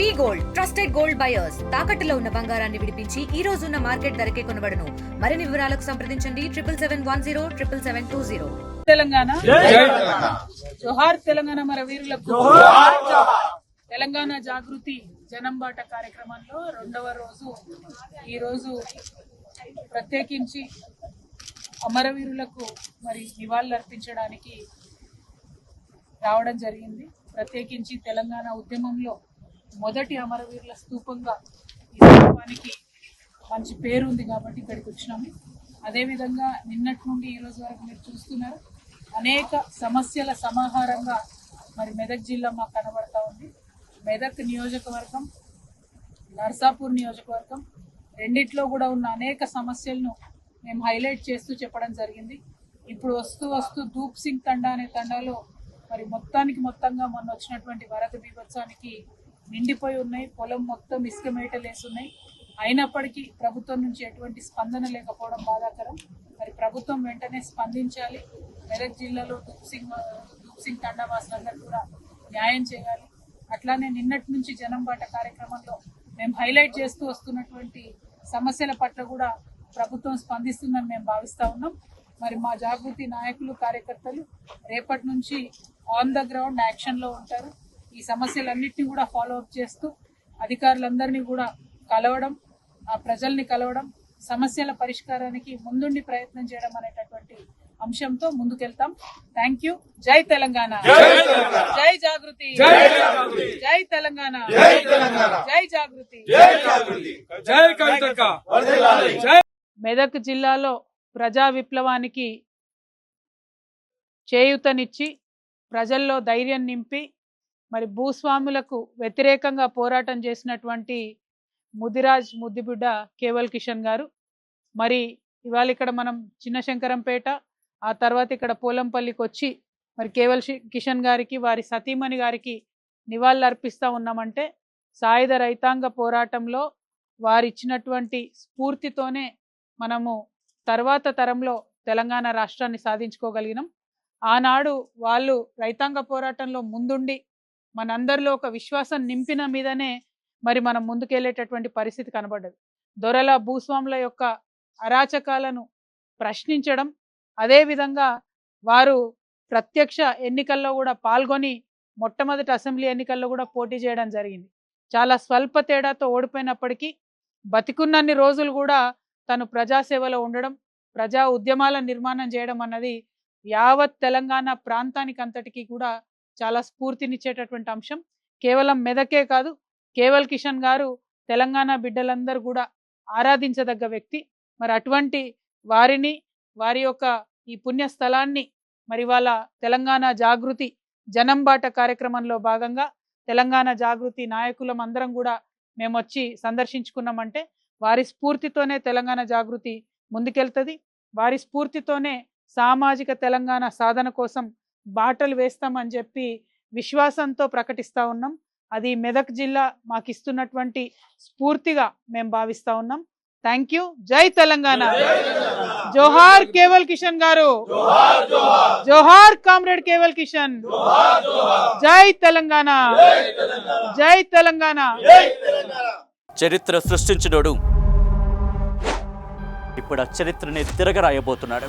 V gold trusted gold buyers. తాకట్టులో ఉన్న బంగారాన్ని విడిపించి ఈ రోజు ఉన్న మార్కెట్ ధరకే కొనబడను. మరిన్ని వివరాలకు సంప్రదించండి. Triple seven one zero triple seven two zero. Telangana. జోహార్ తెలంగాణ మన వీరులకు. తెలంగాణ జాగృతి జనంబాట కార్యక్రమంలో రెండవ రోజు ఈ రోజు ప్రత్యేకించి అమరవీరులకు మరి నివాళులు అర్పించడానికి రావడం జరిగింది. ప్రత్యేకించి తెలంగాణ ఉద్యమంలో మొదటి అమరవీరుల స్తూపంగా ఈ స్తూపానికి మంచి పేరు ఉంది కాబట్టి ఇక్కడికి వచ్చినాము. అదేవిధంగా నిన్నటి నుండి ఈ రోజు వరకు మీరు చూస్తున్నారు అనేక సమస్యల సమాహారంగా మరి మెదక్ జిల్లా మాకు కనబడతా ఉంది. మెదక్ నియోజకవర్గం నర్సాపూర్ నియోజకవర్గం రెండిట్లో కూడా ఉన్న అనేక సమస్యలను మేము హైలైట్ చేస్తూ చెప్పడం జరిగింది. ఇప్పుడు వస్తూ వస్తూ ధూప్ సింగ్ తండా అనే తండాలో మరి మొత్తానికి మొత్తంగా మొన్న వచ్చినటువంటి వరద బీభత్సానికి నిండిపోయి ఉన్నాయి. పొలం మొత్తం ఇసుక మేటలేసి ఉన్నాయి అయినప్పటికీ ప్రభుత్వం నుంచి ఎటువంటి స్పందన లేకపోవడం బాధాకరం. మరి ప్రభుత్వం వెంటనే స్పందించాలి. మెదక్ జిల్లాలో ధూప్ సింగ్ ధూప్ సింగ్ కూడా న్యాయం చేయాలి. అట్లానే నిన్నటి నుంచి జనం బాట కార్యక్రమంలో మేము హైలైట్ చేస్తూ వస్తున్నటువంటి సమస్యల పట్ల కూడా ప్రభుత్వం స్పందిస్తుందని మేము భావిస్తూ ఉన్నాం. మరి మా జాగృతి నాయకులు కార్యకర్తలు రేపటి నుంచి ఆన్ ద గ్రౌండ్ యాక్షన్లో ఉంటారు. ఈ సమస్యలన్నింటినీ కూడా ఫాలో అప్ చేస్తూ అధికారులందరినీ కూడా కలవడం ఆ ప్రజల్ని కలవడం సమస్యల పరిష్కారానికి ముందుండి ప్రయత్నం చేయడం అనేటటువంటి అంశంతో ముందుకెళ్తాం. థ్యాంక్ యూ జై తెలంగాణ. జై జాగృతి. జై తెలంగాణ. జై జాగృతి. జై కవితక్క. జై మెదక్ జిల్లాలో ప్రజా విప్లవానికి చేయూతనిచ్చి ప్రజల్లో ధైర్యం నింపి మరి భూస్వాములకు వ్యతిరేకంగా పోరాటం చేసినటువంటి ముదిరాజ్ ముద్దిబిడ్డ కేవల్ కిషన్ గారు. మరి ఇవాళ ఇక్కడ మనం చిన్న శంకరంపేట ఆ తర్వాత ఇక్కడ పోలంపల్లికి వచ్చి మరి కేవల్ కిషన్ గారికి వారి సతీమణి గారికి నివాళులు అర్పిస్తూ ఉన్నామంటే సాయుధ రైతాంగ పోరాటంలో వారిచ్చినటువంటి స్ఫూర్తితోనే మనము తర్వాత తరంలో తెలంగాణ రాష్ట్రాన్ని సాధించుకోగలిగినాం. ఆనాడు వాళ్ళు రైతాంగ పోరాటంలో ముందుండి మనందరిలో ఒక విశ్వాసం నింపిన మీదనే మరి మనం ముందుకెళ్ళేటటువంటి పరిస్థితి కనబడ్డది. దొరల భూస్వాముల యొక్క అరాచకాలను ప్రశ్నించడం అదేవిధంగా వారు ప్రత్యక్ష ఎన్నికల్లో కూడా పాల్గొని మొట్టమొదటి అసెంబ్లీ ఎన్నికల్లో కూడా పోటీ చేయడం జరిగింది. చాలా స్వల్ప తేడాతో ఓడిపోయినప్పటికీ బతికున్నన్ని రోజులు కూడా తను ప్రజాసేవలో ఉండడం ప్రజా ఉద్యమాల నిర్మాణం చేయడం అన్నది యావత్ తెలంగాణ ప్రాంతానికి అంతటికీ కూడా చాలా స్ఫూర్తినిచ్చేటటువంటి అంశం. కేవలం మెదకే కాదు కేవల్ కిషన్ గారు తెలంగాణ బిడ్డలందరూ కూడా ఆరాధించదగ్గ వ్యక్తి. మరి అటువంటి వారిని వారి యొక్క ఈ పుణ్య స్థలాన్ని మరి వాళ్ళ తెలంగాణ జాగృతి జనంబాట కార్యక్రమంలో భాగంగా తెలంగాణ జాగృతి నాయకులం అందరం కూడా మేము వచ్చి సందర్శించుకున్నామంటే వారి స్ఫూర్తితోనే తెలంగాణ జాగృతి ముందుకెళ్తుంది. వారి స్ఫూర్తితోనే సామాజిక తెలంగాణ సాధన కోసం బాటలు వేస్తామని చెప్పి విశ్వాసంతో ప్రకటిస్తా ఉన్నాం. అది మెదక్ జిల్లా మాకు ఇస్తున్నటువంటి స్ఫూర్తిగా మేము భావిస్తా ఉన్నాం. Thank you. జై తెలంగాణ. జోహార్ కేవల్ కిషన్ గారు. జోహార్ కామ్రేడ్ కేవల్ కిషన్. జై తెలంగాణ. జై తెలంగాణ. చరిత్ర సృష్టించినోడు. ఇప్పుడు ఆ చరిత్రని తిరగరాయబోతున్నాడు.